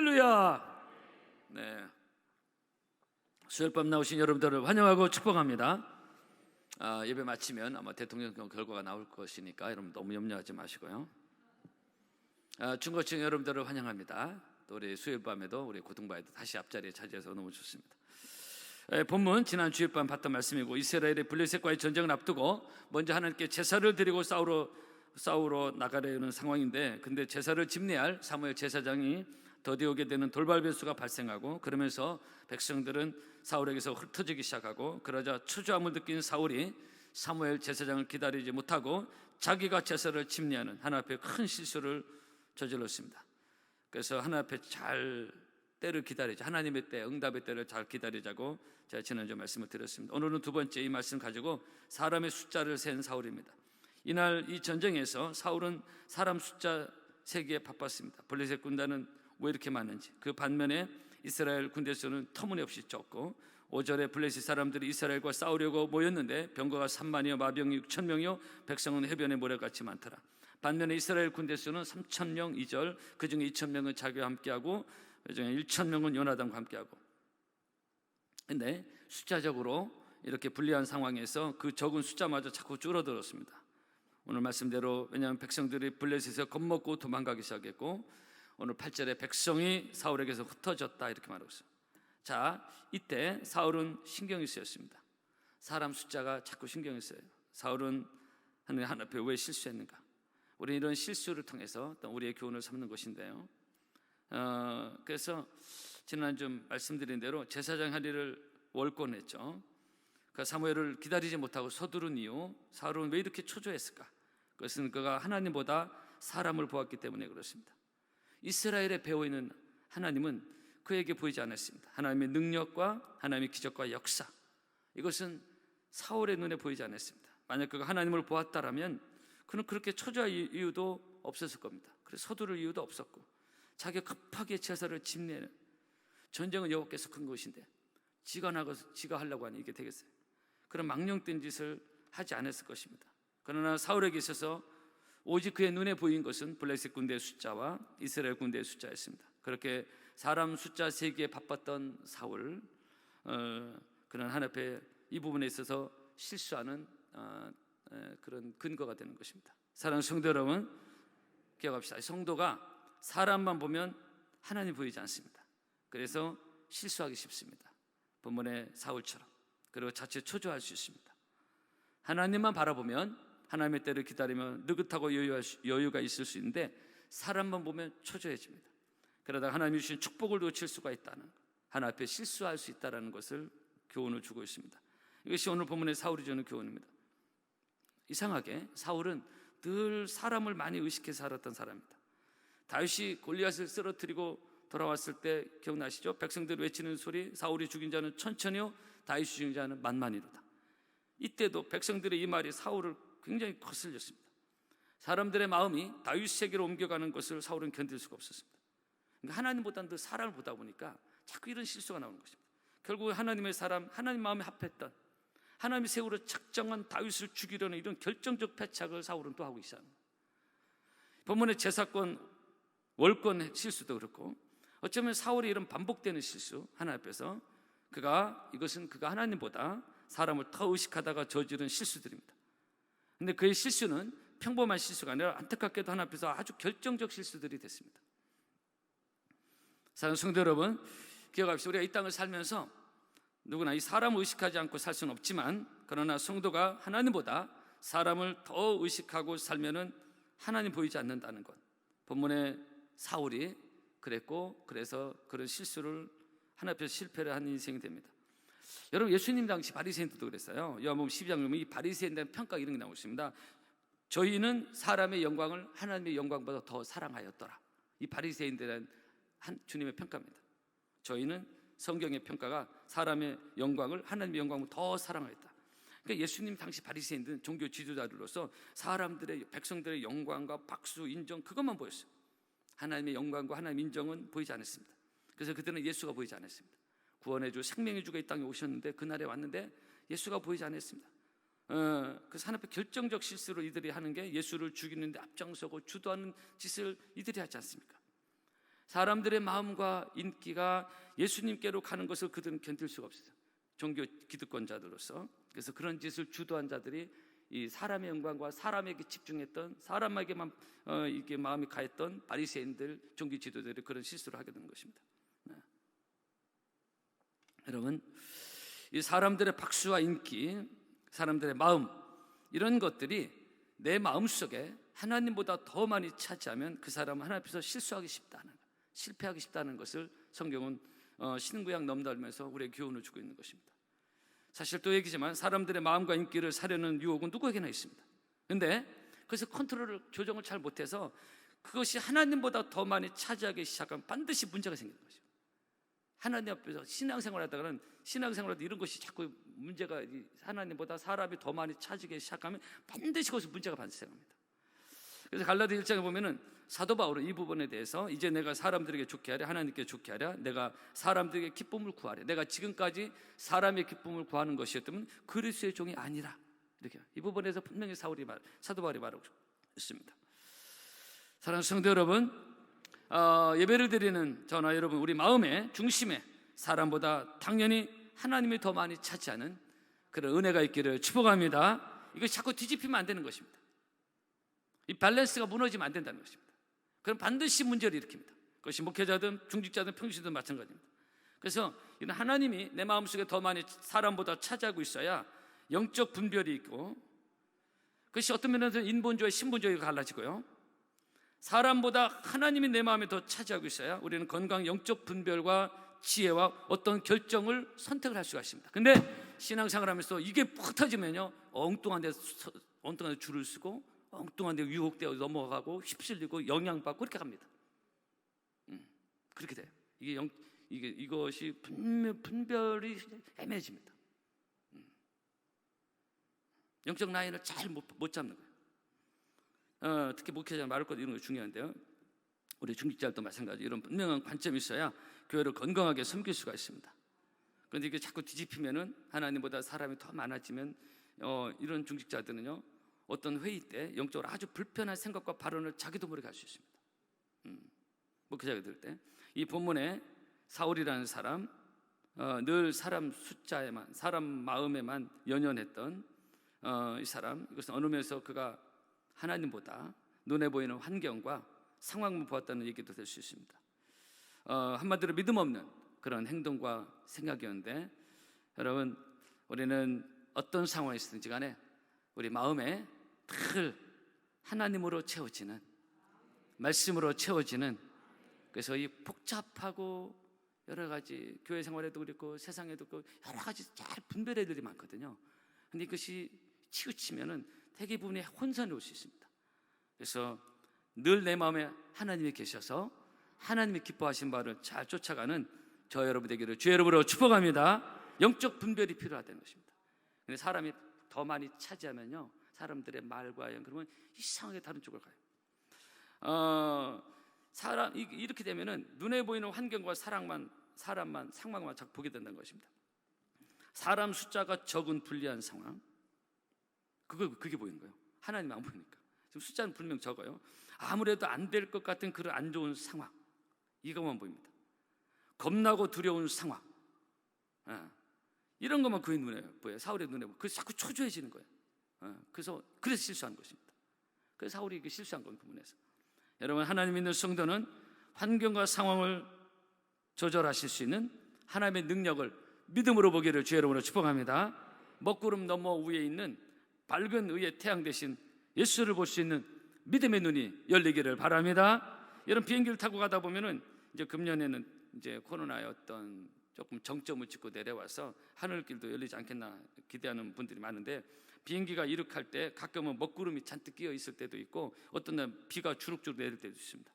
할렐루야. 네. 수요일 밤 나오신 여러분들을 환영하고 축복합니다. 아, 예배 마치면 아마 대통령 결과가 나올 것이니까 여러분 너무 염려하지 마시고요. 아, 중고층 여러분들을 환영합니다. 또 우리 수요일 밤에도 우리 고등바에도 다시 앞자리에 차지해서 너무 좋습니다. 에, 본문 지난 주일 밤 봤던 말씀이고 이스라엘의 블레셋과의 전쟁을 앞두고 먼저 하나님께 제사를 드리고 싸우러 싸우러 나가려는 상황인데 근데 제사를 집례할 사무엘 제사장이 더디오게 되는 돌발 변수가 발생하고 그러면서 백성들은 사울에게서 흩어지기 시작하고 그러자 초조함을 느낀 사울이 사무엘 제사장을 기다리지 못하고 자기가 제사를 집례하는 하나님 앞에 큰 실수를 저질렀습니다. 그래서 하나님 앞에 잘 때를 기다리자 하나님의 때 응답의 때를 잘 기다리자고 제가 지난주 말씀을 드렸습니다. 오늘은 두 번째 이 말씀 가지고 사람의 숫자를 센 사울입니다. 이날 이 전쟁에서 사울은 사람 숫자 세기에 바빴습니다. 블레셋 군단은 왜 이렇게 많은지 그 반면에 이스라엘 군대 수는 터무니없이 적고 5절에 블레셋 사람들이 이스라엘과 싸우려고 모였는데 병거가 3만이요 마병이 6천 명이요 백성은 해변에 모래같이 많더라. 반면에 이스라엘 군대 수는 3천 명 2절 그 중에 2천 명은 자기와 함께하고 그 중에 1천 명은 요나단과 함께하고 근데 숫자적으로 이렇게 불리한 상황에서 그 적은 숫자마저 자꾸 줄어들었습니다. 오늘 말씀대로 왜냐하면 백성들이 블레셋에서 겁먹고 도망가기 시작했고 오늘 8절에 백성이 사울에게서 흩어졌다 이렇게 말하고 있어요. 자, 이때 사울은 신경이 쓰였습니다. 사람 숫자가 자꾸 신경이 쓰여요. 사울은 하나님 하나 앞에 왜 실수했는가? 우리 이런 실수를 통해서 또 우리의 교훈을 삼는 것인데요. 어, 그래서 지난 좀 말씀드린 대로 제사장 할 일을 월권했죠. 그 사무엘을 기다리지 못하고 서두른 이유 사울은 왜 이렇게 초조했을까? 그것은 그가 하나님보다 사람을 보았기 때문에 그렇습니다. 이스라엘에 배워 있는 하나님은 그에게 보이지 않았습니다. 하나님의 능력과 하나님의 기적과 역사 이것은 사울의 눈에 보이지 않았습니다. 만약 그가 하나님을 보았다라면 그는 그렇게 초조할 이유도 없었을 겁니다. 그래서 서두를 이유도 없었고 자기가 급하게 제사를 집내는 전쟁은 여호와께서 큰 것인데 지가 나가서 지가 하려고 하니 이게 되겠어요. 그런 망령된 짓을 하지 않았을 것입니다. 그러나 사울에게 있어서 오직 그의 눈에 보인 것은 블레셋 군대의 숫자와 이스라엘 군대의 숫자였습니다. 그렇게 사람 숫자 세기에 바빴던 사울, 어, 그런 하나님 앞에 이 부분에 있어서 실수하는 어, 에, 그런 근거가 되는 것입니다. 사랑하는 성도 여러분, 기억합시다. 성도가 사람만 보면 하나님 보이지 않습니다. 그래서 실수하기 쉽습니다. 본문의 사울처럼 그리고 자칫 초조할 수 있습니다. 하나님만 바라보면 하나님의 때를 기다리면 느긋하고 여유 가 있을 수 있는데 사람만 보면 초조해집니다. 그러다 하나님이 주신 축복을 놓칠 수가 있다는 하나 앞에 실수할 수 있다는 것을 교훈을 주고 있습니다. 이것이 오늘 본문의 사울이 주는 교훈입니다. 이상하게 사울은 늘 사람을 많이 의식해 살았던 사람입니다. 다윗이 골리앗을 쓰러뜨리고 돌아왔을 때 기억나시죠? 백성들 외치는 소리 사울이 죽인 자는 천천히요 다윗이 죽인 자는 만만이로다. 이때도 백성들의 이 말이 사울을 굉장히 거슬렸습니다. 사람들의 마음이 다윗에게로 옮겨가는 것을 사울은 견딜 수가 없었습니다. 그러니까 하나님보다는 더 사람을 보다 보니까 자꾸 이런 실수가 나오는 것입니다. 결국 하나님의 사람, 하나님 마음에 합했던 하나님이 세우로 작정한 다윗을 죽이려는 이런 결정적 패착을 사울은 또 하고 있어요. 본문의 제사권, 월권 실수도 그렇고 어쩌면 사울이 이런 반복되는 실수 하나 앞에서 그가 이것은 그가 하나님보다 사람을 더 의식하다가 저지른 실수들입니다. 근데 그의 실수는 평범한 실수가 아니라 안타깝게도 하나 앞에서 아주 결정적 실수들이 됐습니다. 사랑 성도 여러분, 기억합시다. 우리가 이 땅을 살면서 누구나 이 사람을 의식하지 않고 살 수는 없지만 그러나 성도가 하나님보다 사람을 더 의식하고 살면은 하나님 보이지 않는다는 것. 본문의 사울이 그랬고 그래서 그런 실수를 하나 앞에서 실패를 한 인생이 됩니다. 여러분 예수님 당시 바리새인들도 그랬어요. 요한복음 12장 보면 이 바리새인에 평가 이런 게 나오고 있습니다. 저희는 사람의 영광을 하나님의 영광보다 더 사랑하였더라. 이 바리새인들은 한 주님의 평가입니다. 저희는 성경의 평가가 사람의 영광을 하나님의 영광보다 더 사랑하였다. 그러니까 예수님 당시 바리새인들은 종교 지도자들로서 사람들의 백성들의 영광과 박수 인정 그것만 보였어요. 하나님의 영광과 하나님의 인정은 보이지 않았습니다. 그래서 그들은 예수가 보이지 않았습니다. 구원의 주, 생명의 주가 이 땅에 오셨는데 그날에 왔는데 예수가 보이지 않았습니다. 어, 그래서 하나님 결정적 실수를 이들이 하는 게 예수를 죽이는데 앞장서고 주도하는 짓을 이들이 하지 않습니까? 사람들의 마음과 인기가 예수님께로 가는 것을 그들은 견딜 수가 없어요. 종교 기득권자들로서 그래서 그런 짓을 주도한 자들이 이 사람의 영광과 사람에게 집중했던 사람에게만 어, 이게 마음이 가했던 바리새인들 종교 지도자들이 그런 실수를 하게 되는 것입니다. 네. 여러분 이 사람들의 박수와 인기, 사람들의 마음 이런 것들이 내 마음 속에 하나님보다 더 많이 차지하면 그 사람은 하나님 앞에서 실수하기 쉽다는 실패하기 쉽다는 것을 성경은 어, 신구약 넘달면서 우리에게 교훈을 주고 있는 것입니다. 사실 또 얘기지만 사람들의 마음과 인기를 사려는 유혹은 누구에게나 있습니다. 근데 그래서 컨트롤을 조정을 잘 못해서 그것이 하나님보다 더 많이 차지하기 시작하면 반드시 문제가 생기는 거죠. 하나님 앞에서 신앙생활 하다가는 신앙생활 하다 이런 것이 자꾸 문제가 하나님보다 사람이 더 많이 차지기 시작하면 반드시 거기서 문제가 발생합니다. 그래서 갈라디 1장에 보면은 사도 바울은 이 부분에 대해서 이제 내가 사람들에게 좋게 하랴 하나님께 좋게 하랴 내가 사람들에게 기쁨을 구하랴 내가 지금까지 사람의 기쁨을 구하는 것이었다면 그리스도의 종이 아니라 이렇게 이 부분에서 분명히 사울이 말 사도 바울이 말하고 있습니다. 사랑하는 성도 여러분, 어, 예배를 드리는 저나 여러분 우리 마음의 중심에 사람보다 당연히 하나님이 더 많이 차지하는 그런 은혜가 있기를 축복합니다. 이거 자꾸 뒤집히면 안 되는 것입니다. 이 밸런스가 무너지면 안 된다는 것입니다. 그럼 반드시 문제를 일으킵니다. 그것이 목회자든 중직자든 평신든 마찬가지입니다. 그래서 이런 하나님이 내 마음속에 더 많이 사람보다 차지하고 있어야 영적 분별이 있고 그것이 어떤 면에서 인본주의 신본주의가 갈라지고요. 사람보다 하나님이 내 마음에 더 차지하고 있어야 우리는 건강 영적 분별과 지혜와 어떤 결정을 선택을 할 수가 있습니다. 근데 신앙생활 하면서 이게 푹 터지면요. 엉뚱한 데 엉뚱한 데 줄을 쓰고 엉뚱한 데 유혹되어 넘어가고 휩쓸리고 영향받고 그렇게 갑니다. 음, 그렇게 돼요. 이게 영, 이게 이것이 분별, 분별이 애매해집니다. 음. 영적 라인을 잘못 잡는 거예요. 어, 특히 목회자 말할 것 이런 거 중요한데요. 우리 중직자들도 마찬가지 이런 분명한 관점이 있어야 교회를 건강하게 섬길 수가 있습니다. 그런데 이게 자꾸 뒤집히면은 하나님보다 사람이 더 많아지면 어, 이런 중직자들은요 어떤 회의 때 영적으로 아주 불편한 생각과 발언을 자기도 모르게 할 수 있습니다. 음, 목회자가 들 때 이 본문에 사울이라는 사람 어, 늘 사람 숫자에만 사람 마음에만 연연했던 어, 이 사람 이것은 어느 면에서 그가 하나님보다 눈에 보이는 환경과 상황만 보았다는 얘기도 될 수 있습니다. 어, 한마디로 믿음 없는 그런 행동과 생각이었는데 여러분 우리는 어떤 상황에 있든지 간에 우리 마음에 늘 하나님으로 채워지는 말씀으로 채워지는 그래서 이 복잡하고 여러 가지 교회 생활에도 그렇고 세상에도 그렇고 여러 가지 잘 분별의 들이 많거든요. 근데 이것이 치우치면은 대부분의 혼선이 올 수 있습니다. 그래서 늘 내 마음에 하나님이 계셔서 하나님이 기뻐하신 바를 잘 쫓아가는 저 여러분 되기를 주 여러분으로 축복합니다. 영적 분별이 필요하다는 것입니다. 근데 사람이 더 많이 차지하면요, 사람들의 말과 영 그러면 이상하게 다른 쪽으로 가요. 어, 사람 이렇게 되면은 눈에 보이는 환경과 사랑만 사람만 상황만 자꾸 보게 된다는 것입니다. 사람 숫자가 적은 불리한 상황, 그거 그게 보이는 거예요. 하나님 안 보이니까. 지금 숫자는 분명 적어요. 아무래도 안 될 것 같은 그런 안 좋은 상황, 이것만 보입니다. 겁나고 두려운 상황, 예. 이런 것만 그의 눈에 보여요. 사울의 눈에 보여. 그래서 자꾸 초조해지는 거예요. 예. 그래서 그래서 실수한 것입니다. 그래서 사울이 그 실수한 건 부분에서. 여러분 하나님 믿는 성도는 환경과 상황을 조절하실 수 있는 하나님의 능력을 믿음으로 보기를 주의 이름으로 축복합니다. 먹구름 너머 위에 있는 밝은 의의 태양 대신 예수를 볼 수 있는 믿음의 눈이 열리기를 바랍니다. 여러분 비행기를 타고 가다 보면은 이제 금년에는 이제 코로나의 어떤 조금 정점을 찍고 내려와서 하늘길도 열리지 않겠나 기대하는 분들이 많은데 비행기가 이륙할 때 가끔은 먹구름이 잔뜩 끼어 있을 때도 있고 어떤 날 비가 주룩주룩 내릴 때도 있습니다.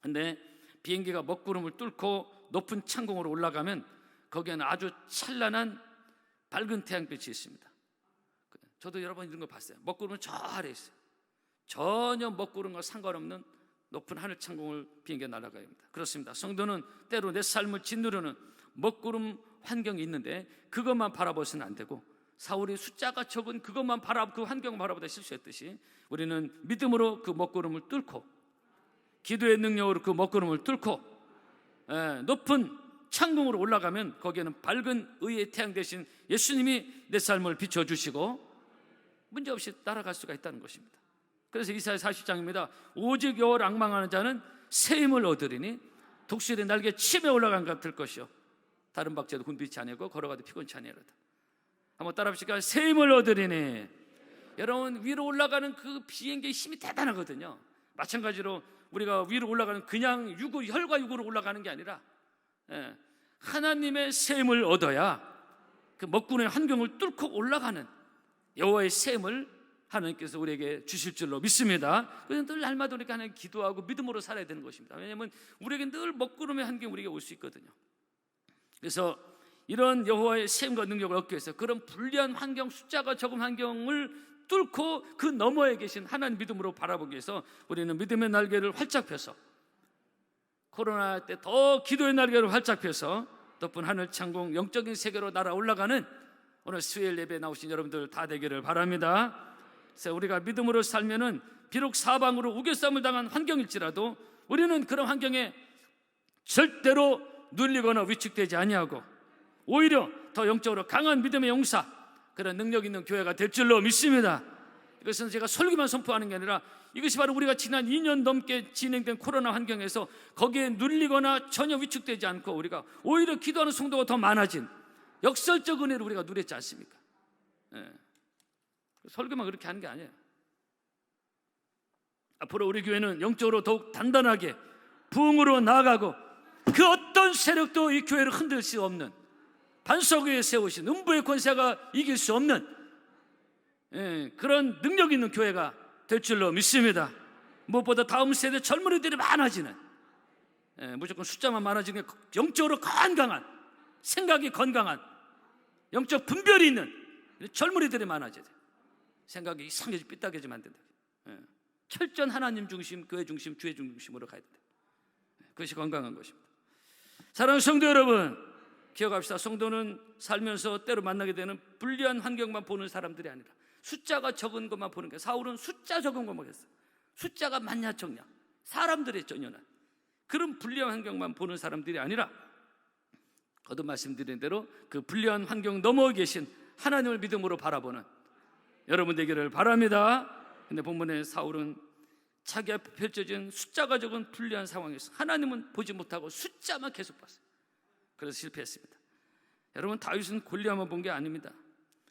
근데 비행기가 먹구름을 뚫고 높은 창공으로 올라가면 거기에는 아주 찬란한 밝은 태양빛이 있습니다. 저도 여러 번 이런 거 봤어요. 먹구름은 저 아래 있어요. 전혀 먹구름과 상관없는 높은 하늘 창공을 비행기가 날아가야 합니다. 그렇습니다. 성도는 때로 내 삶을 짓누르는 먹구름 환경이 있는데 그것만 바라보서는 안 되고 사울이 숫자가 적은 그것만 바라 그 환경 바라보다 실수했듯이 우리는 믿음으로 그 먹구름을 뚫고 기도의 능력으로 그 먹구름을 뚫고 예, 높은 창공으로 올라가면 거기에는 밝은 의의 태양 대신 예수님이 내 삶을 비춰 주시고 문제 없이 따라갈 수가 있다는 것입니다. 그래서 이사야 40장입니다. 오직 여호와를 악망하는 자는 새 힘을 얻으리니 독수리 날개 침에 올라간 것 같을 것이요 다른 박제도 군빛이 아니고 걸어가도 피곤치 아니하다. 한번 따라합시다. 새 힘을 얻으리니 여러분 위로 올라가는 그 비행기의 힘이 대단하거든요. 마찬가지로 우리가 위로 올라가는 그냥 육으로 혈과 육으로 올라가는 게 아니라 예, 하나님의 셈을 얻어야 그 먹구름의 환경을 뚫고 올라가는 여호와의 셈을 하나님께서 우리에게 주실 줄로 믿습니다. 그래서 늘 날마다 우리가 하나님 기도하고 믿음으로 살아야 되는 것입니다. 왜냐하면 우리에게 늘 먹구름의 환경이 우리에게 올 수 있거든요. 그래서 이런 여호와의 셈과 능력을 얻기 위해서 그런 불리한 환경, 숫자가 적은 환경을 뚫고 그 너머에 계신 하나님 믿음으로 바라보기 위해서 우리는 믿음의 날개를 활짝 펴서 코로나 때 더 기도의 날개를 활짝 펴서 덮은 하늘 창공 영적인 세계로 날아 올라가는 오늘 수요일 예배 나오신 여러분들 다 되기를 바랍니다. 그래서 우리가 믿음으로 살면은 비록 사방으로 우겨쌈을 당한 환경일지라도 우리는 그런 환경에 절대로 눌리거나 위축되지 아니하고 오히려 더 영적으로 강한 믿음의 용사 그런 능력 있는 교회가 될 줄로 믿습니다. 이것은 제가 설교만 선포하는 게 아니라 이것이 바로 우리가 지난 2년 넘게 진행된 코로나 환경에서 거기에 눌리거나 전혀 위축되지 않고 우리가 오히려 기도하는 성도가 더 많아진 역설적 은혜를 우리가 누렸지 않습니까? 예. 설교만 그렇게 하는 게 아니에요. 앞으로 우리 교회는 영적으로 더욱 단단하게 부흥으로 나아가고 그 어떤 세력도 이 교회를 흔들 수 없는 반석 위에 세우신 음부의 권세가 이길 수 없는 예, 그런 능력 있는 교회가 될 줄로 믿습니다. 무엇보다 다음 세대 젊은이들이 많아지는 예, 무조건 숫자만 많아지는 게 영적으로 건강한 생각이 건강한 영적 분별이 있는 젊은이들이 많아져야 돼. 생각이 이상해지 삐딱해지면 안 된다. 예, 철전 하나님 중심, 교회 중심, 주의 중심으로 가야 된다. 예, 그것이 건강한 것입니다. 사랑하는 성도 여러분, 기억합시다. 성도는 살면서 때로 만나게 되는 불리한 환경만 보는 사람들이 아니라 숫자가 적은 것만 보는 게 사울은 숫자 적은 것만 했어. 숫자가 많냐 적냐 사람들의 전연한 그런 불리한 환경만 보는 사람들이 아니라 거듭 말씀드린 대로 그 불리한 환경 넘어 계신 하나님을 믿음으로 바라보는 여러분 되기를 바랍니다. 근데 본문에 사울은 자기 앞에 펼쳐진 숫자가 적은 불리한 상황에서 하나님은 보지 못하고 숫자만 계속 봤어요. 그래서 실패했습니다. 여러분 다윗은 골리앗만 본 게 아닙니다.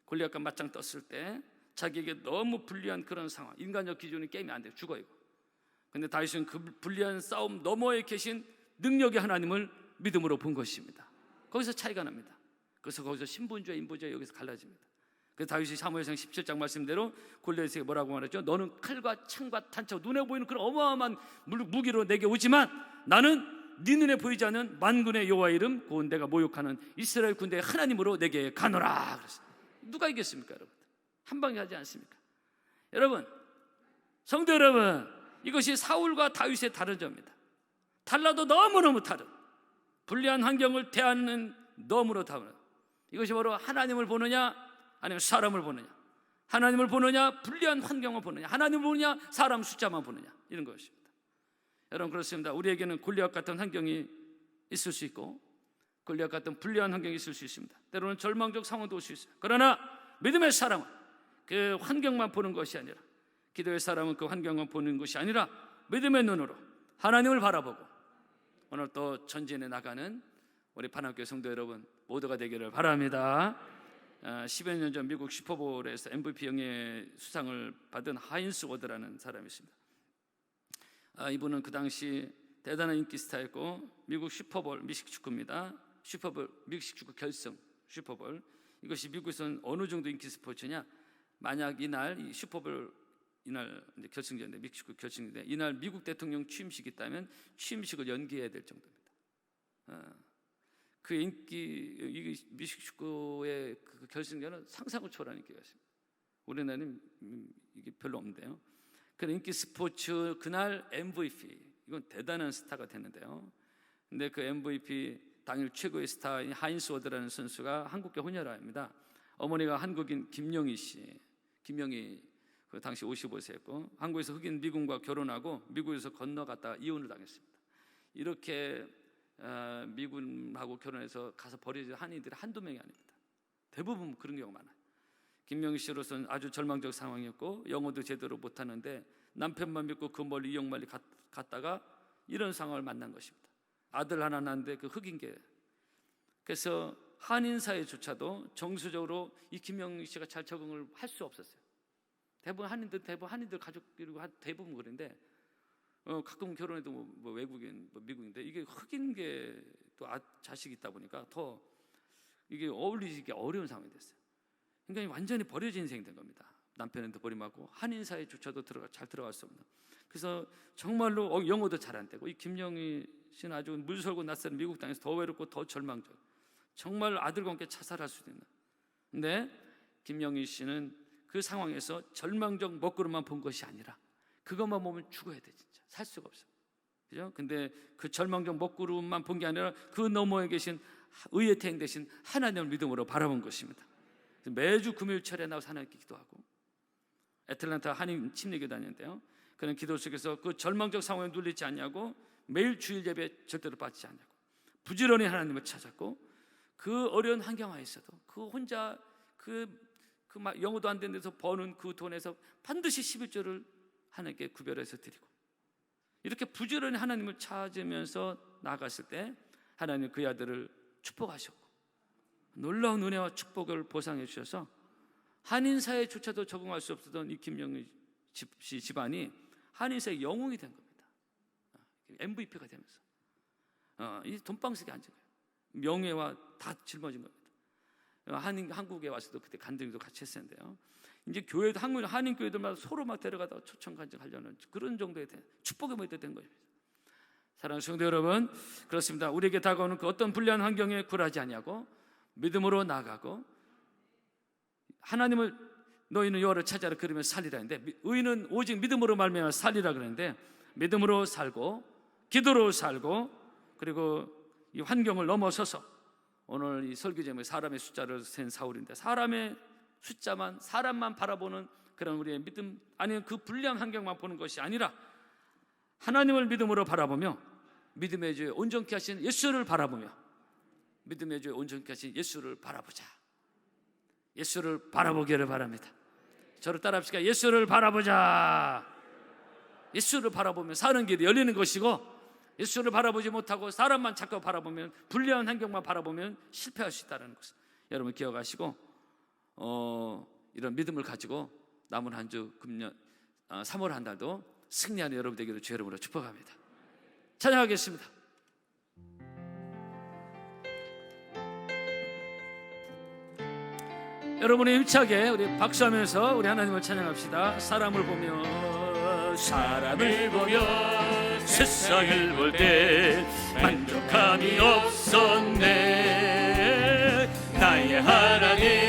골리앗과 맞짱 떴을 때 자기에게 너무 불리한 그런 상황, 인간적 기준이 게임이 안 돼, 죽어 이거. 근데 다윗은 그 불리한 싸움 너머에 계신 능력의 하나님을 믿음으로 본 것입니다. 거기서 차이가 납니다. 그래서 거기서 신분주의 인부주의 여기서 갈라집니다. 그 다윗이 사무엘상 17장 말씀대로 골리앗에게 뭐라고 말했죠? 너는 칼과 창과 탄차 눈에 보이는 그런 어마어마한 무기로 내게 오지만 나는 네 눈에 보이지 않는 만군의 여호와 이름 곧 내가 모욕하는 이스라엘 군대의 하나님으로 내게 가노라. 그랬어요. 누가 이겼습니까, 여러분? 한 방에 하지 않습니까? 여러분, 성도 여러분, 이것이 사울과 다윗의 다른 점입니다. 달라도 너무너무 다른 불리한 환경을 대하는 너무로 다른 이것이 바로 하나님을 보느냐 아니면 사람을 보느냐 하나님을 보느냐 불리한 환경을 보느냐 하나님을 보느냐 사람 숫자만 보느냐 이런 것입니다. 여러분 그렇습니다. 우리에게는 골리앗 같은 환경이 있을 수 있고 골리앗 같은 불리한 환경이 있을 수 있습니다. 때로는 절망적 상황도 올 수 있어요. 그러나 믿음의 사람은 그 환경만 보는 것이 아니라 기도의 사람은 그 환경만 보는 것이 아니라 믿음의 눈으로 하나님을 바라보고 오늘 또 전진해 나가는 우리 파남교회 성도 여러분 모두가 되기를 바랍니다. 10여 년 전 미국 슈퍼볼에서 MVP 영예 수상을 받은 하인스 워드라는 사람이 있습니다. 아, 이분은 그 당시 대단한 인기 스타였고 미국 슈퍼볼 미식 축구입니다. 슈퍼볼 미식 축구 결승 슈퍼볼 이것이 미국에서는 어느 정도 인기 스포츠냐? 만약 이날 이 슈퍼볼 이날 이제 결승전인데 축구 결승인데 이날 미국 대통령 취임식이 있다면 취임식을 연기해야 될 정도입니다. 어, 그 인기 축구의 그 결승전은 상상을 초월한 인기가 있습니다. 우리나라는 이게 별로 없는데요. 그 인기 스포츠 그날 MVP 이건 대단한 스타가 됐는데요. 근데 그 MVP 당일 최고의 스타인 하인스 워드라는 선수가 한국계 혼혈아입니다. 어머니가 한국인 김영희 씨, 김영희 그 당시 55세였고 한국에서 흑인 미군과 결혼하고 미국에서 건너갔다가 이혼을 당했습니다. 이렇게 어, 미군하고 결혼해서 가서 버려진 한인들이 한두 명이 아닙니다. 대부분 그런 경우 많아요. 김명희 씨로서는 아주 절망적 상황이었고 영어도 제대로 못하는데 남편만 믿고 그 멀리 이용말리 갔, 갔다가 이런 상황을 만난 것입니다. 아들 하나 낳는데 그 흑인계 그래서 한인 사회조차도 정서적으로 이 김명희 씨가 잘 적응을 할 수 없었어요. 대부분 한인들 대부분 한인들 가족들이고 한- 대부분 그런데 어, 가끔 결혼해도 뭐, 뭐 외국인 뭐 미국인데 이게 흑인계 또 아, 자식이 있다 보니까 더 이게 어울리기 어려운 상황이 됐어요. 그러니까 완전히 버려진 인생이 된 겁니다. 남편한테 버림받고 한인 사회조차도 들어가 잘 들어갈 수 없는. 그래서 정말로 어, 영어도 잘 안 되고 이 김영희 씨는 아주 물설고 낯선 미국 땅에서 더 외롭고 더 절망적. 정말 아들과 함께 자살할 수도 있는. 근데 김영희 씨는 그 상황에서 절망적 먹구름만 본 것이 아니라 그것만 보면 죽어야 돼 진짜 살 수가 없어. 그죠? 근데 그 절망적 먹구름만 본 게 아니라 그 너머에 계신 의의 태행 대신 하나님을 믿음으로 바라본 것입니다. 매주 금요일철에 나와서 하나님께 기도하고 애틀란타 한인 침례교 다녔는데요. 그는 기도 속에서 그 절망적 상황에 눌리지 않냐고 매일 주일 예배 절대로 빠지지 않냐고 부지런히 하나님을 찾았고 그 어려운 환경 하에서도 그 혼자 그, 그막 영어도 안 되는 데서 버는 그 돈에서 반드시 11조를 하나님께 구별해서 드리고 이렇게 부지런히 하나님을 찾으면서 나갔을 때 하나님 그 아들을 축복하셨고 놀라운 은혜와 축복을 보상해 주셔서 한인 사회조차도 적응할 수 없었던 이 김영희 집- 씨 집안이 한인 사회 영웅이 된 겁니다. MVP가 되면서 어, 이 돈방석에 앉은 거예요. 명예와 다 짊어진 겁니다. 어, 한인 한국에 와서도 그때 간증도 같이 했었는데요. 이제 교회도 한국 한인 교회들마다 서로 막 데려가다 초청 간증하려는 그런 정도의 된- 축복의 모델 된 거예요. 사랑하는 성도 여러분, 그렇습니다. 우리에게 다가오는 그 어떤 불리한 환경에 굴하지 아니하고 믿음으로 나가고 하나님을 너희는 여호와를 찾아라 그러면 살리라 했는데 미- 의인은 오직 믿음으로 말미암아 살리라 그랬는데 믿음으로 살고 기도로 살고 그리고 이 환경을 넘어서서 오늘 이 설교 제목이 사람의 숫자를 센 사울인데 사람의 숫자만 사람만 바라보는 그런 우리의 믿음 아니면 그 불량 환경만 보는 것이 아니라 하나님을 믿음으로 바라보며 믿음의 주에 온전케 하신 예수를 바라보며 믿음의 주에 온전케 하신 예수를 바라보자. 예수를 바라보기를 바랍니다. 저를 따라합시다. 예수를 바라보자. 예수를 바라보면 사는 길이 열리는 것이고 예수를 바라보지 못하고 사람만 자꾸 바라보면 불리한 환경만 바라보면 실패할 수 있다는 것을 여러분 기억하시고 어, 이런 믿음을 가지고 남은 한 주 금년 어, 3월 한 달도 승리하는 여러분 되기를 주 여러분으로 축복합니다. 찬양하겠습니다. 여러분이 힘차게 우리 박수하면서 우리 하나님을 찬양합시다. 사람을 보며 사람을 보며 세상을 볼 때 만족함이 없었네. 나의 하나님